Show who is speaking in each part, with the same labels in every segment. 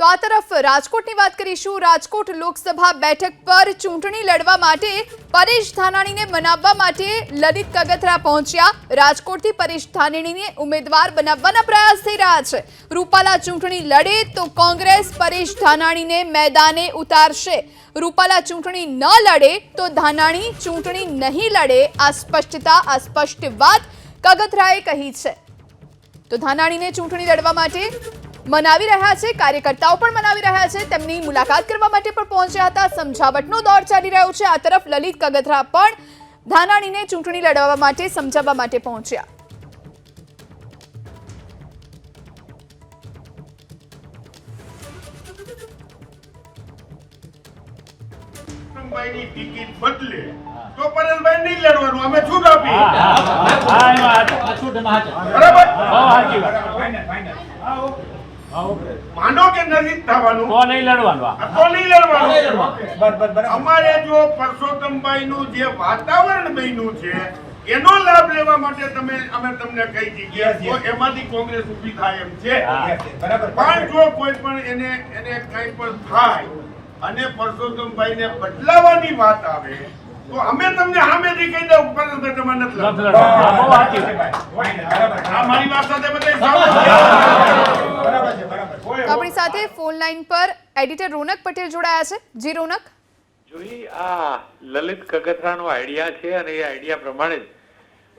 Speaker 1: તો આ તરફ રાજકોટની વાત કરીશું. રાજકોટ લોકસભા બેઠક પર ચૂંટણી લડવા માટે પરેશ ધાનાણીને મનાવવા માટે લલિત કગથરા પહોંચ્યા. રાજકોટથી પરેશ ધાનાણીને ઉમેદવાર બનાવવાના પ્રયાસ થઈ રહ્યા છે. રૂપાલા ચૂંટણી લડે તો કોંગ્રેસ પરેશ ધાનાણીને મેદાને ઉતારશે. રૂપાલા ચૂંટણી ન લડે તો ધાનાણી ચૂંટણી નહીં લડે. આ સ્પષ્ટતા, આ સ્પષ્ટ વાત કગથરાએ કહી છે. તો ધાનાણીને ચૂંટણી લડવા માટે મનાવી રહ્યા છે કાર્યકર્તાઓ પણ મનાવી રહ્યા છે તેમની મુલાકાત કરવા માટે પણ પહોંચ્યા હતા. સમજાવટનો દોર ચાલી રહ્યો છે. આ તરફ લલિત કગથરા પણ ધાનાણીને ચૂંટણી લડવા માટે સમજાવવા માટે પહોંચ્યા.
Speaker 2: ભાઈની ટિકિટ બદલે તો પરેશભાઈ નહીં લડવાનું. અમે છૂટ આપી
Speaker 3: હા, હા, એમાં હાચું. આ છૂટમાં હાચું.
Speaker 2: બરાબર
Speaker 3: બહુ સાચી વાત.
Speaker 2: માનો કે જ
Speaker 3: તો નહીં લડવાનું
Speaker 2: તો નહીં લડવાનું. અમારે જો પરસોત્તમભાઈ નું જે વાતાવરણ બન્યું છે એનો લાભ લેવા માટે તમે અમે તમને કહી દીધી તો એમાંથી કોંગ્રેસ ઊભી થાય એમ છે.
Speaker 3: બરાબર.
Speaker 2: પણ જો કોઈ પણ એને એને કંઈ પણ થાય અને પરસોત્તમભાઈ ને બદલાવાની વાત આવે તો અમે તમને સામેથી કહી દઉં પરસોત્તમભાઈ તમારે નથી લડવાનું.
Speaker 3: લડવાનું. આ વાત.
Speaker 2: મારી વાત સાથે બધા
Speaker 1: આપણી સાથે ફોન લાઈન પર એડિટર રોનક પટેલ જોડાયા છે. જી રોનક.
Speaker 4: જોઈ આ લલિત કગથરાનો આઈડિયા છે અને એ આઈડિયા પ્રમાણે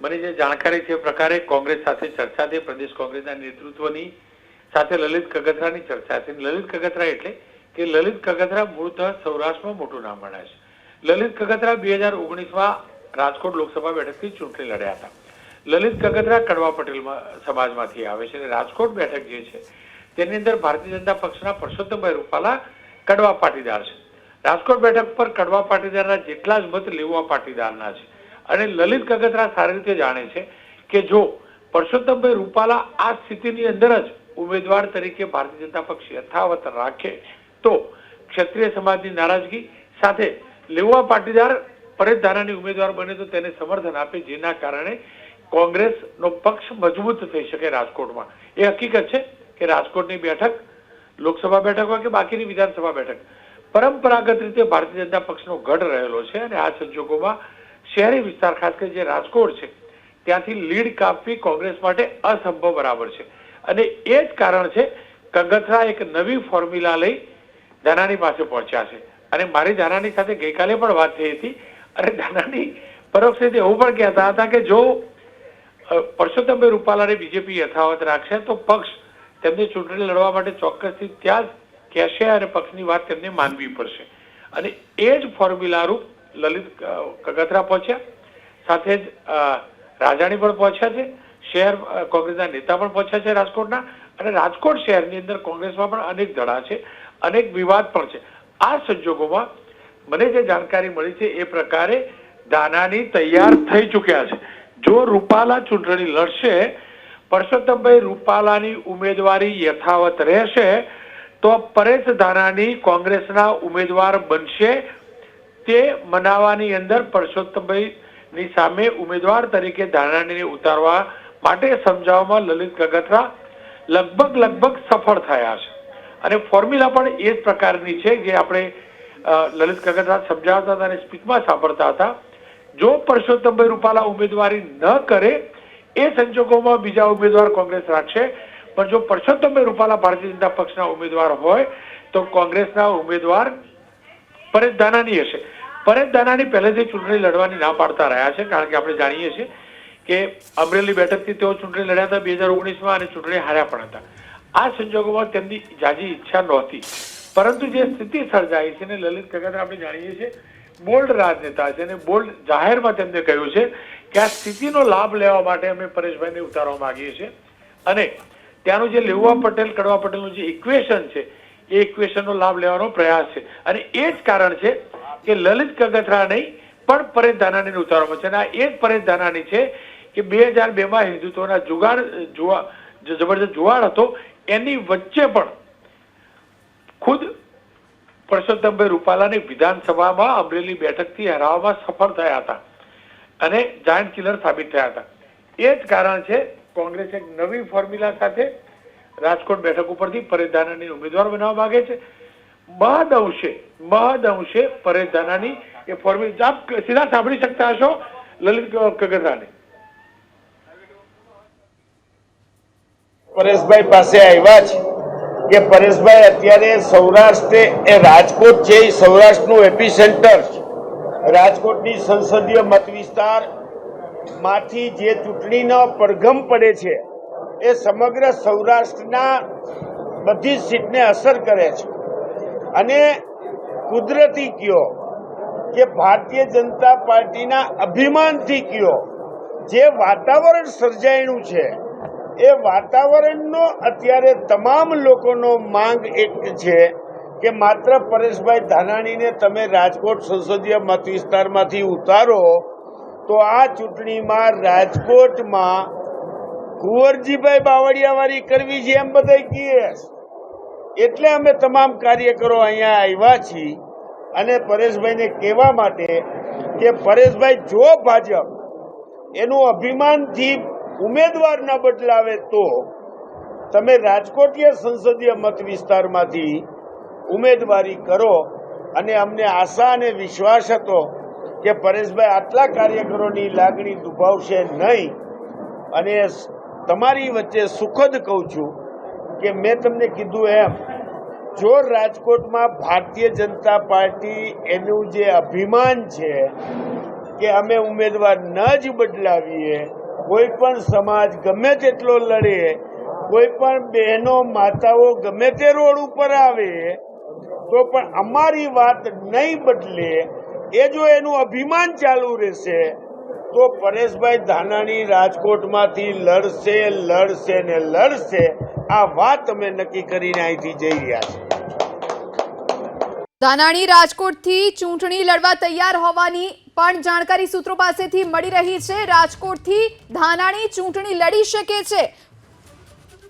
Speaker 4: મને જે જાણકારી છે પ્રકારે કોંગ્રેસ સાથે ચર્ચા થઈ પ્રદેશ કોંગ્રેસના નેતૃત્વની સાથે લલિત કગથરાની ચર્ચા થઈ. લલિત કગથરા એટલે કે લલિત કગથરા મૂળતઃ સૌરાષ્ટ્રમાં મોટું નામ ગણાય છે. લલિત કગથરા બે હજાર ઓગણીસમાં રાજકોટ લોકસભા બેઠકથી ચૂંટણી લડ્યા હતા. લલિત કગતરા કડવા પટેલ સમાજમાંથી આવે છે રાજકોટ બેઠક જે છે, તેની અંદર ભારતીય જનતા પક્ષના પરસોત્તમભાઈ રૂપાલા કડવા પાટીદાર છે. રાજકોટ બેઠક પર કડવા પાટીદારના જેટલા જ મત લેવા પાટીદારના છે. અને લલિત કગતરા સારી રીતે જાણે છે કે જો પરસોત્તમભાઈ રૂપાલા આ સ્થિતિની અંદર જ ઉમેદવાર તરીકે ભારતીય જનતા પક્ષ યથાવત રાખે, તો ક્ષત્રિય સમાજની નારાજગી સાથે લેવા પાટીદાર પરેશ ધારાની ઉમેદવાર બને તો તેને સમર્થન આપે, જેના કારણે કોંગ્રેસનો પક્ષ મજબૂત થઈ શકે રાજકોટમાં. એ હકીકત છે કે રાજકોટની બેઠક, લોકસભા બેઠક હોય કે બાકીની વિધાનસભા બેઠક, પરંપરાગત રીતે ભારતીય જનતા પક્ષનો ગઢ રહેલો છે અને આ સંજોગોમાં શહેરી વિસ્તાર, ખાસ કરી જે રાજકોટ છે, ત્યાંથી લીડ કાપવી કોંગ્રેસ માટે અસંભવ બરાબર છે. અને એ જ કારણ છે, કગથરા એક નવી ફોર્મ્યુલા લઈ ધાનાની પાસે પહોંચ્યા છે. અને મારી દાનાની સાથે ગઈકાલે પણ વાત થઈ હતી. અને ધાનાની પરોક્ષ રીતે એવું પણ કહેતા હતા કે જો પરસોત્તમભાઈ રૂપાલાને બીજેપી યથાવત રાખશે તો પક્ષ તેમને ચૂંટણી લડવા માટે ચોક્કસથી ત્યાં જ કહેશે અને પક્ષની વાત તેમને માનવી પડશે. અને એ જ ફોર્મ્યુલા રૂપ લલિત કગથરા પહોંચ્યા. સાથે જ રાજાણી પણ પહોંચ્યા છે. શહેર કોંગ્રેસના નેતા પણ પહોંચ્યા છે રાજકોટના. અને રાજકોટ શહેરની અંદર કોંગ્રેસમાં પણ અનેક ધડા છે, અનેક વિવાદ પણ છે. આ સંજોગોમાં મને જે જાણકારી મળી છે એ પ્રકારે દાનાની તૈયાર થઈ ચૂક્યા છે. જો રૂપાલા ચૂંટણી લડશે, પરસોત્તમભાઈ રૂપાલાની ઉમેદવારી યથાવત રહેશે, તો પરેશ ધાનાની કોંગ્રેસના ઉમેદવાર બનશે. તે મનાવાની અંદર પરસોત્તમભાઈની સામે ઉમેદવાર તરીકે ધાનાણીને ઉતારવા માટે સમજાવવામાં લલિત કગથરા લગભગ લગભગ સફળ થયા છે. અને ફોર્મ્યુલા પણ એ જ પ્રકારની છે જે આપણે લલિત કગથરા સમજાવતા હતા અને સ્પીચમાં સાંભળતા હતા. જો પરસોત્તમભાઈ રૂપાલા ઉમેદવારી ન કરે, એ સંજોગોમાં બીજા ઉમેદવાર કોંગ્રેસ રાખશે. પણ જો પરસોત્તમભાઈ રૂપાલા ભારતીય જનતા પક્ષના ઉમેદવાર હોય, તો કોંગ્રેસના ઉમેદવાર પરેશ દાનાની હશે. પરેશ દાનાની પહેલેથી ચૂંટણી લડવાની ના પાડતા રહ્યા છે, કારણ કે આપણે જાણીએ છીએ કે અમરેલી બેઠકથી તેઓ ચૂંટણી લડ્યા હતા બે હજાર ઓગણીસમાં અને ચૂંટણી હાર્યા પણ હતા. આ સંજોગોમાં તેમની જાજી ઈચ્છા નહોતી. પરંતુ જે સ્થિતિ સર્જાઈ છે ને લલિત કગથરા આપણે જાણીએ છીએ બોલ્ડ રાજનેતા છે અને બોલ્ડ જાહેરમાં તેમને કહ્યું છે કે આ સ્થિતિનો લાભ લેવા માટે અમે પરેશભાઈને ઉતારવા માંગીએ છીએ. અને ત્યાંનું જે લેવા પટેલ, કડવા પટેલનું જે ઇક્વેશન છે, એ ઇક્વેશનનો લાભ લેવાનો પ્રયાસ છે. અને એ જ કારણ છે કે લલિત કગથરા નહીં, પણ પરેશ ધાનાણીને ઉતારવામાં છે. અને આ એ જ પરેશ ધાનાણી છે કે બે હજાર બેમાં હિન્દુત્વના જુગાડ, જુવા જબરજસ્ત જુવાડ હતો. એની વચ્ચે પણ ખુદ પરસોત્તમભાઈ રૂપાલાની વિધાનસભામાં અમરેલી બેઠકથી હરાવવામાં સફળ થયા હતા અને જાયન્ટ કિલર સાબિત થયા હતા. એ જ કારણ છે, કોંગ્રેસ એક નવી ફોર્મ્યુલા સાથે રાજકોટ બેઠક ઉપરથી પરેશ ધાનાની ઉમેદવાર બનાવવા માંગે છે. મહદ અંશે મહદ અંશે પરેશ ધાનાની એ ફોર્મ્યુલા આપ સીધા સાંભળી શકતા હશો લલિત કગરાને
Speaker 2: પરેશભાઈ પાસે આવ્યા છે. કે પરેશભાઈ અત્યારે સૌરાષ્ટ્ર, એ રાજકોટ છે સૌરાષ્ટ્રનું એપી સેન્ટર છે. રાજકોટની સંસદીય મત વિસ્તારમાંથી જે ચૂંટણીનો પડઘમ પડે છે, એ સમગ્ર સૌરાષ્ટ્રના બધી જ સીટને અસર કરે છે. અને કુદરતી કયો કે ભારતીય જનતા પાર્ટીના અભિમાનથી કયો, જે વાતાવરણ સર્જાયેલું છે એ વાતાવરણનો અત્યારે તમામ લોકોનો માંગ એક છે કે માત્ર પરેશભાઈ ધાનાણીને તમે રાજકોટ સંસદીય મત વિસ્તારમાંથી ઉતારો, તો આ ચૂંટણીમાં રાજકોટમાં કુંવરજીભાઈ બાવળિયાવાળી કરવી છે એમ બધા કહે એટલે અમે તમામ કાર્યકરો અહીંયા આવ્યા છીએ અને પરેશભાઈને કહેવા માટે કે પરેશભાઈ, જો ભાજપ એનું અભિમાનથી ઉમેદવાર ન બદલાવે તો તમે રાજકોટીય સંસદીય મત વિસ્તારમાંથી ઉમેદવારી કરો અને અમને આશા અને વિશ્વાસ હતો કે પરેશભાઈ આટલા કાર્યકરોની લાગણી દુભાવશે નહીં. અને તમારી વચ્ચે સુખદ કહું છું કે મેં તમને કીધું એમ, જો રાજકોટમાં ભારતીય જનતા પાર્ટી એનું જે અભિમાન છે કે અમે ઉમેદવાર ન જ બદલાવીએ કોઈ પણ સમાજ ગમે તેટલો લડે, કોઈ પણ બહેનો, માતાઓ ગમે તે રોડ ઉપર આવે, તો પણ અમારી વાત નહીં બદલે, એ જો એનું અભિમાન ચાલુ રહેશે, તો પરેશભાઈ ધાનાણી રાજકોટમાંથી લડશે લડશે ને લડશે, આ વાત અમે નક્કી કરીને અહીંથી જઈ રહ્યા છીએ.
Speaker 1: ધાનાણી રાજકોટથી ચૂંટણી લડવા તૈયાર હોવાની પણ જાણકારી સૂત્રો પાસેથી મળી રહી છે. રાજકોટથી ધાનાણી ચૂંટણી લડી શકે છે.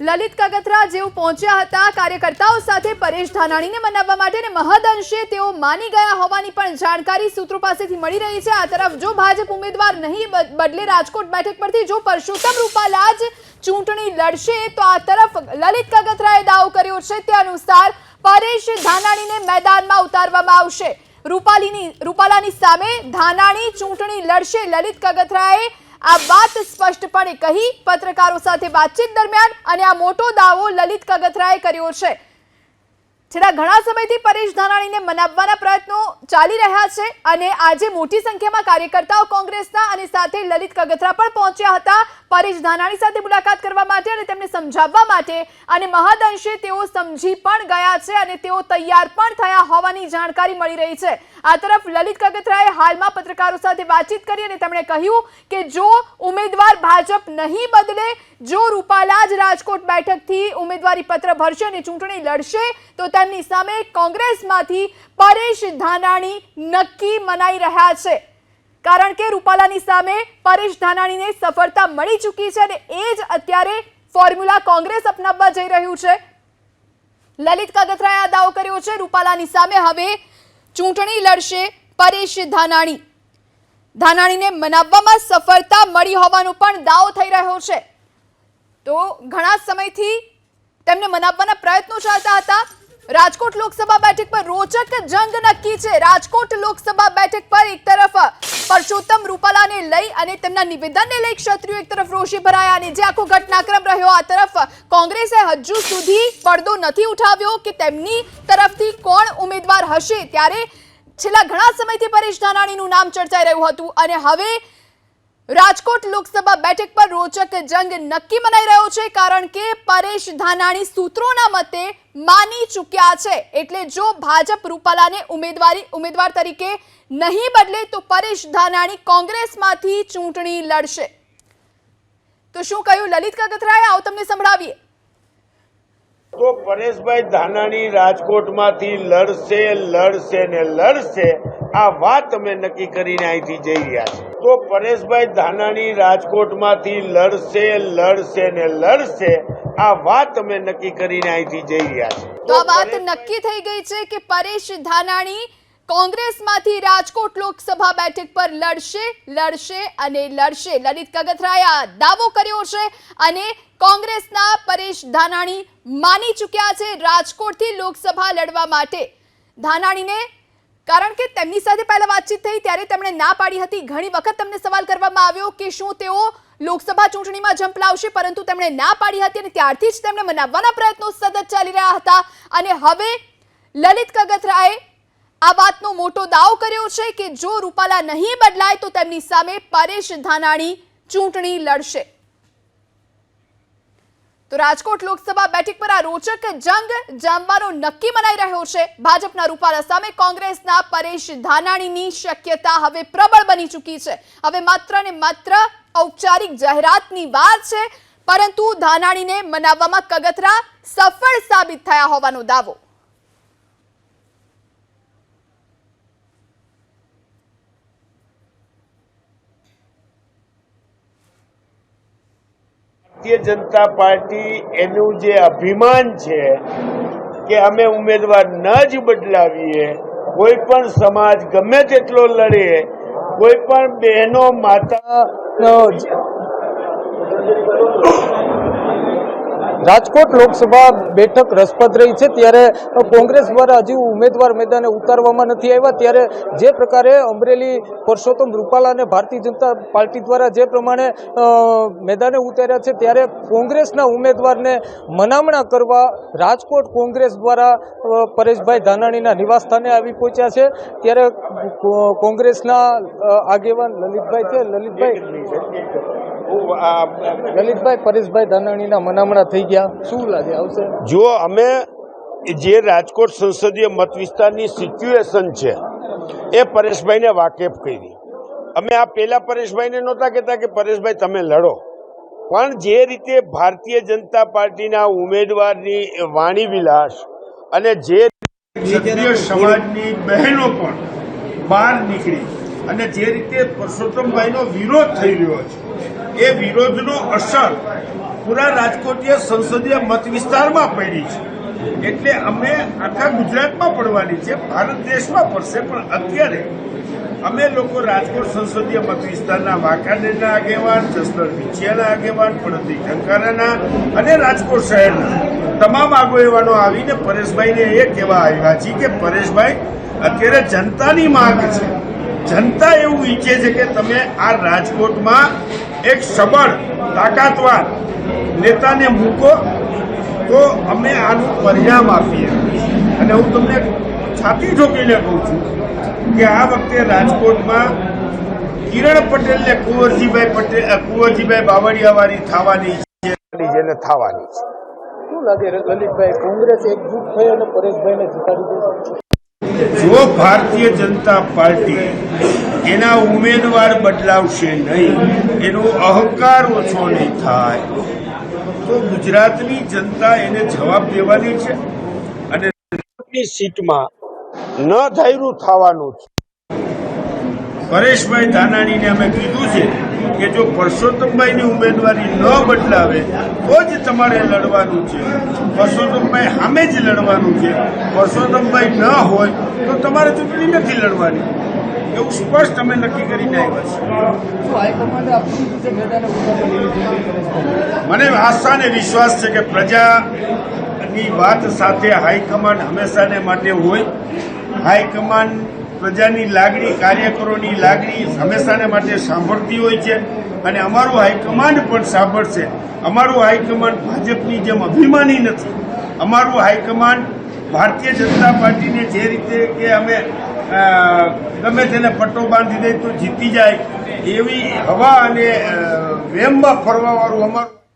Speaker 1: લલિત કગથરા જેઓ પહોંચ્યા હતા. કાર્યકર્તાઓ સાથે પરેશ ધાનાણીને મનાવવા માટે અને મહદઅંશે તેઓ માની ગયા હોવાની પણ જાણકારી સૂત્રો પાસેથી મળી રહી છે. આ તરફ જો ભાજપ ઉમેદવાર નહીં બદલે રાજકોટ બેઠક પરથી જો પરસોત્તમ રૂપાલા જ ચૂંટણી લડશે, તો આ તરફ લલિત કગથરાએ દાવો કર્યો છે. તે અનુસાર પરેશ ધાનાણીને મેદાનમાં ઉતારવામાં આવશે. રૂપાલીની, રૂપાલાની સામે ધાનાણી ચૂંટણી લડશે. લલિત કગથરાએ આ વાત સ્પષ્ટપણે કહી પત્રકારો સાથે વાતચીત દરમિયાન અને આ મોટો દાવો લલિત કગથરાએ કર્યો છે. છેલ્લા ઘણા સમયથી પરેશ ધાનાણીને મનાવવાના પ્રયત્નો ચાલી રહ્યા છે અને આજે મોટી સંખ્યામાં કાર્યકર્તાઓ કોંગ્રેસના અને સાથે લલિત કગથરા પણ પહોંચ્યા હતા. પરેશ ધાનાણી સાથે મુલાકાત કરવા માટે અને તેમને સમજાવવા માટે અને મહદઅંશે તેઓ સમજી પણ ગયા છે અને તેઓ તૈયાર પણ થયા હોવાની જાણકારી મળી રહી છે. આ તરફ લલિત કગથરાએ હાલમાં પત્રકારો સાથે વાતચીત કરી અને તેમણે કહ્યું કે જો ઉમેદવાર ભાજપ નહીં બદલે, જો રૂપાલા જ રાજકોટ બેઠકથી ઉમેદવારી પત્ર ભરશે અને ચૂંટણી લડશે, તો તેમની સામે કોંગ્રેસમાંથી પરેશ ધાનાણી નક્કી મનાઈ રહ્યા છે. કારણ કે રૂપાલાની સામે પરેશ ધાનાણીને સફળતા મળી ચૂકી છે અને એ જ અત્યારે ફોર્મ્યુલા કોંગ્રેસ અપનાવવા જઈ રહ્યું છે. લલિત કગથરાએ દાવો કર્યો છે, રૂપાલાની સામે હવે ચૂંટણી લડશે પરેશ ધાનાણી. ધાનાણીને મનાવવામાં સફળતા મળી હોવાનો પણ દાવો થઈ રહ્યો છે. તો ઘણા સમયથી તેમને મનાવવાના પ્રયત્નો ચાલતા હતા. રાજકોટ લોકસભા બેઠક પર રોચક જંગ નક્કી છે. રાજકોટ લોકસભા બેઠક પર એક તરફ પરસોત્તમ રૂપાલાને લઈ અને તેમના નિવેદનને લઈ ક્ષત્રિયો એક તરફ રોષે ભરાયા અને જે આખો ઘટનાક્રમ રહ્યો, આ તરફ કોંગ્રેસે હજુ સુધી પડદો નથી ઉઠાવ્યો કે તેમની તરફથી કોણ ઉમેદવાર હશે. ત્યારે છેલ્લા ઘણા સમયથી પરેશ ધાનાણીનું નામ ચર્ચાઈ રહ્યું હતું અને હવે રાજકોટ લોકસભા બેઠક પર રોચક જંગ નક્કી મનાઈ રહ્યો છે, કારણ કે પરેશ ધાનાણી સૂત્રોના મતે માની ચૂક્યા છે. એટલે જો ભાજપ રૂપાલાને ઉમેદવારી, ઉમેદવાર તરીકે નહીં બદલે તો પરેશ ધાનાણી કોંગ્રેસમાંથી ચૂંટણી લડશે. તો શું કહ્યું? લલિત કગથરાએ આવો તમને સંભળાવીએ.
Speaker 2: તો પરેશભાઈ ધાનાણી રાજકોટમાંથી લડશે લડશે ને લડશે. આ વાત અમે નક્કી કરીને અહીંથી જઈ રહ્યા છે તો પરેશભાઈ ધાનાણી રાજકોટમાંથી લડશે લડશે ને લડશે. આ વાત અમે નક્કી કરીને અહીંથી જઈ રહ્યા છે
Speaker 1: તો આ વાત નક્કી થઈ ગઈ છે કે પરેશ ધાનાણી કોંગ્રેસમાંથી રાજકોટ લોકસભા બેઠક પર લડશે લડશે અને લડશે. લલિત કગથરાએ દાવો કર્યો છે અને કોંગ્રેસના પરેશ ધાનાણી માની ચૂક્યા છે રાજકોટથી લોકસભા લડવા માટે. ધાનાણીને, કારણ કે તેમની સાથે પહેલા વાતચીત થઈ ત્યારે તેમણે ના પાડી હતી. ઘણી વખત તમને સવાલ કરવામાં આવ્યો કે શું તેઓ લોકસભા ચૂંટણીમાં ઝંપલાવશે પરંતુ તેમણે ના પાડી હતી અને ત્યારથી જ તેમણે મનાવવાના પ્રયત્નો સતત ચાલી રહ્યા હતા. અને હવે લલિત કગથરાએ આ વાતનો મોટો દાવો કર્યો છે કે જો રૂપાલા નહીં બદલાય તો તેમની સામે પરેશ ધાનાણી ચૂંટણી લડશે. તો રાજકોટ લોકસભા બેઠક પર આ રોચક જંગ જામવાનો નક્કી મનાઈ રહ્યો છે. ભાજપના રૂપાલા સામે કોંગ્રેસના પરેશ ધાનાણીની શક્યતા હવે પ્રબળ બની ચૂકી છે. હવે માત્ર ને માત્ર ઔપચારિક જાહેરાતની વાત છે, પરંતુ ધાનાણીને મનાવવામાં કગથરા સફળ સાબિત થયા હોવાનો દાવો.
Speaker 2: ભારતીય જનતા પાર્ટી એનું જે અભિમાન છે કે અમે ઉમેદવાર ન જ બદલાવીએ, કોઈ પણ સમાજ ગમે તેટલો લડે, કોઈ પણ બહેનો માતા
Speaker 5: રાજકોટ લોકસભા બેઠક રસપ્રદ રહી છે. ત્યારે કોંગ્રેસ દ્વારા હજી ઉમેદવાર મેદાને ઉતારવામાં નથી આવ્યા. ત્યારે જે પ્રકારે અમરેલી પરસોત્તમ રૂપાલા અને ભારતીય જનતા પાર્ટી દ્વારા જે પ્રમાણે મેદાને ઉતાર્યા છે, ત્યારે કોંગ્રેસના ઉમેદવારને મનામણા કરવા રાજકોટ કોંગ્રેસ દ્વારા પરેશભાઈ ધાનાણીના નિવાસસ્થાને આવી પહોંચ્યા છે. ત્યારે કોંગ્રેસના આગેવાન લલિતભાઈ છે. લલિતભાઈ. લલિતભાઈ પરેશભાઈ ધાનાણીના મનામણા થઈ ગયા. શું લાગે? આવશે?
Speaker 2: જો અમે જે રાજકોટ સંસદીય મત વિસ્તારની સિચ્યુએશન છે એ પરેશભાઈને વાકેફ કરી. અમે આ પેલા પરેશભાઈને નહોતા કહેતા કે પરેશભાઈ તમે લડો. પણ જે રીતે ભારતીય જનતા પાર્ટીના ઉમેદવારની વાણી વિલાસ અને જે ક્ષત્રિય સમાજની બહેનો પણ બહાર નીકળી અને જે રીતે પરસોત્તમભાઈનો વિરોધ થઈ રહ્યો છે એ વિરોધનો અસર પૂરા રાજકોટીય સંસદીય મત વિસ્તારમાં પડી છે. એટલે અમે આખા ગુજરાતમાં પડવાની છે, ભારત દેશમાં પડશે, પણ અત્યારે અમે લોકો રાજકોટ સંસદીય મત વિસ્તારના વાંકાનેરના આગેવાન, જસદણ વિછિયાના આગેવાન પડતી ટંકારાના અને રાજકોટ શહેરના તમામ આગેવાનો આવીને પરેશભાઈને એ કહેવા આવ્યા છે કે, પરેશભાઈ, અત્યારે જનતાની માંગ છે. જનતા એવું ઈચ્છે છે કે તમે આ રાજકોટમાં એક સબળ તાકાતવાર નેતાને મૂકો તો અમે આનું પરિણામ આપીએ. અને હું તમને છાતી ઠોકીને કહું છું કે આ વખતે રાજકોટમાં કિરણ પટેલને કુંવરજીભાઈ પટેલ કુંવરજીભાઈ બાવળિયાવાળી થવાની છે. જેને થવાની છે.
Speaker 5: શું લાગે લલિતભાઈ કોંગ્રેસ એકજૂટ થઈ અને પરેશભાઈને જીતાડી દેશે
Speaker 2: જો ભારતીય જનતા પાર્ટી એના ઉમેદવાર બદલાવશે નહીં. એનો અહંકાર ઓછો નહીં થાય. તો ગુજરાતની જનતા એને જવાબ દેવાની છે અને સીટમાં ન ધાર્યું થવાનું છે. પરેશભાઈ ધાનાણીને અમે કીધું છે કે જો પરસોત્તમભાઈની ઉમેદવારી ન બદલાવે, તો જ તમારે લડવાનું છે. પરસોત્તમભાઈ સામે જ લડવાનું છે. પરસોત્તમભાઈ ન હોય, તો તમારે ચૂંટણી નથી લડવાની. એવું સ્પષ્ટ અમે નક્કી કરીને આવ્યા
Speaker 5: છે?
Speaker 2: મને આસ્થા અને વિશ્વાસ છે કે પ્રજાની વાત સાથે હાઈકમાન્ડ હંમેશાને માટે હોય. હાઈકમાન્ડ પ્રજાની લાગણી કાર્યકરોની લાગણી હંમેશાને માટે સાંભળતી હોય છે અને અમારું હાઈકમાન્ડ પણ સાંભળશે. અમારું હાઈકમાન્ડ ભાજપની જેમ અભિમાની નથી. અમારું હાઈકમાન્ડ ભારતીય જનતા પાર્ટીને જે રીતે કે અમે ગમે તેને પટ્ટો બાંધી દે તો જીતી જાય એવી હવા અને વેમમાં ફરવાવાળું અમારું